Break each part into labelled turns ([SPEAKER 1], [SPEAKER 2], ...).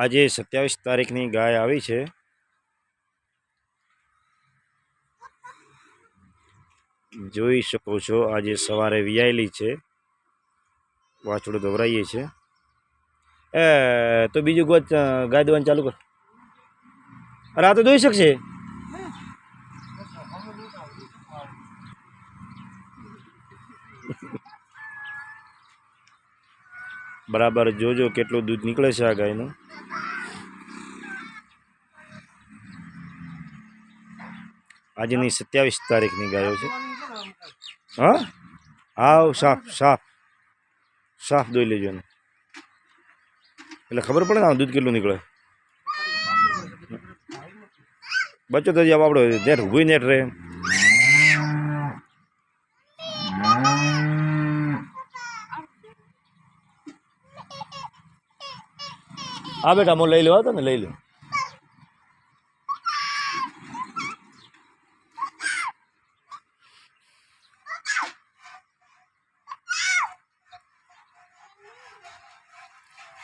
[SPEAKER 1] આજે સત્યાવીસ તારીખની ગાય આવી છે. જોઈ શકો છો, આજે સવારે વિયાયેલી છે. વાછડું દોરાઈએ છે. એ, તો બીજું ગોત ગાય દોવાનું ચાલુ કર. અરે દોઈ શકશે. બરાબર, જોજો કેટલું દૂધ નીકળે છે આ ગાયનું. આજની સત્યાવીસ તારીખની ગાયો છે. હા હાવ સાફ સાફ. સાફ દોઈ લેજો ને એટલે ખબર પડે ને આ દૂધ કેટલું નીકળે? બચ્ચો તો જવાબ આપણો નેટ ઊભી નેટ રહે. હા બેટા હું લઈ લેવા તો ને લઈ લો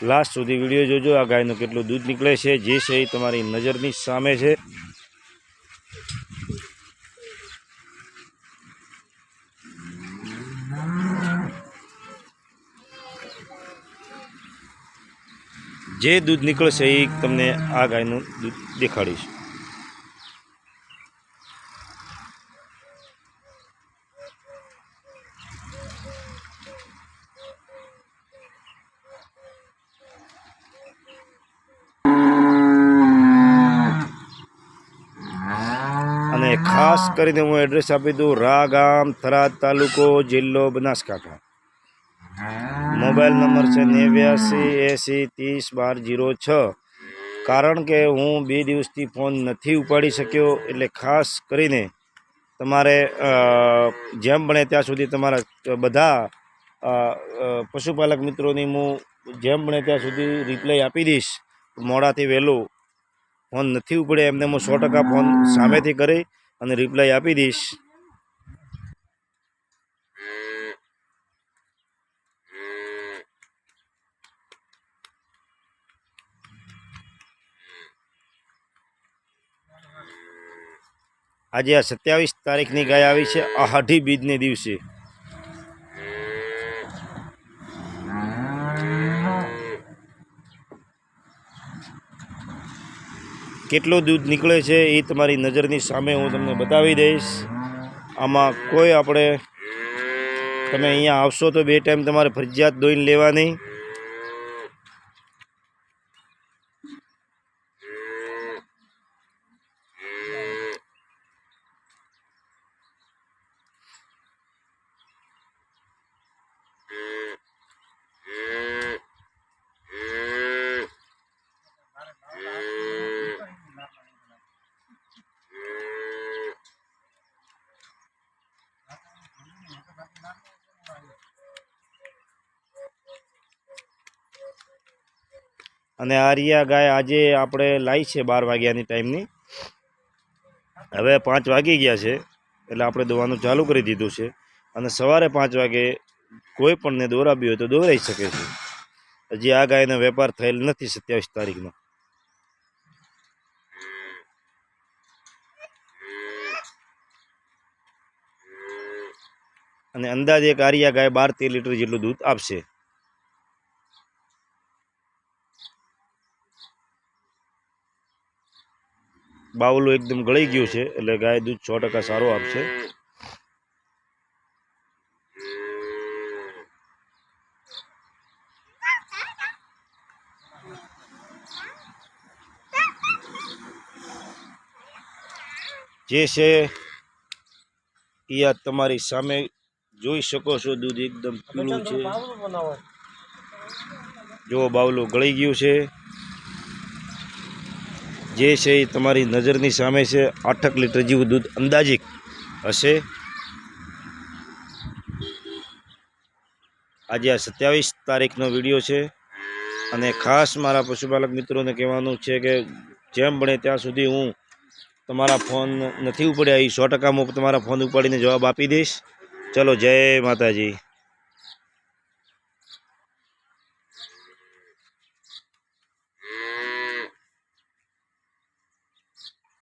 [SPEAKER 1] લાસ્ટ સુધી વીડિયો જોજો. આ ગાયનું કેટલું દૂધ નીકળે છે, જે છે એ તમારી નજરની સામે છે. જે દૂધ નીકળશે એ તમને આ ગાયનું દૂધ દેખાડીશ. અને ખાસ કરીને હું એડ્રેસ આપી દઉં રા ગામ થરાદ તાલુકો જિલ્લો બનાસકાંઠા. મોબાઈલ નંબર છે નેવ્યાસી એંસી ત્રીસ બાર જીરો છ. કારણ કે હું બે દિવસથી ફોન નથી ઉપાડી શક્યો એટલે ખાસ કરીને તમારે જેમ બને ત્યાં સુધી તમારા બધા પશુપાલક મિત્રોની હું જેમ બને ત્યાં સુધી રિપ્લાય આપી દઈશ. મોડાથી વહેલું ફોન નથી ઉપડે એમને હું સો ટકા ફોન સામેથી કરી અને રિપ્લાય આપી દઈશ. આજે આ સત્યાવીસ તારીખની ગાય આવી છે અઢી બીજને દિવસે. કેટલું દૂધ નીકળે છે એ તમારી નજરની સામે હું તમને બતાવી દઈશ. આમાં કોઈ આપણે તમે અહીંયા આવશો તો બે ટાઈમ તમારે ફરજિયાત દોઈને લેવાની. અને આરિયા ગાય આજે આપણે લાવી છે બાર વાગ્યાની ટાઈમની. હવે પાંચ વાગી ગયા છે, એટલે આપણે દોવાનું ચાલુ કરી દીધું છે. અને સવારે પાંચ વાગે કોઈ પણને દોરાવી હોય તો દોરાઈ શકે છે. હજી આ ગાયનો વેપાર થયેલ નથી સત્યાવીસ તારીખનો. અને અંદાજે એક આરિયા ગાય બાર તેર લીટર જેટલું દૂધ આપશે. બાવલું એકદમ ગળી ગયું છે એટલે ગાય દૂધ છ ટકા સારું આપશે. જે છે એ આ તમારી સામે જોઈ શકો છો દૂધ એકદમ પીળું છે. જો બાવલું ગળી ગયું છે. જે છે એ તમારી નજરની સામે છે. આઠક લીટર જેવું દૂધ અંદાજિક હશે. આજે આ સત્યાવીસ તારીખનો વીડિયો છે. અને ખાસ મારા પશુપાલક મિત્રોને કહેવાનું છે કે જેમ બને ત્યાં સુધી હું તમારા ફોન નથી ઉપડ્યા. એ સો ટકા હું તમારા ફોન ઉપાડીને જવાબ આપી દઈશ. ચલો, જય માતાજી.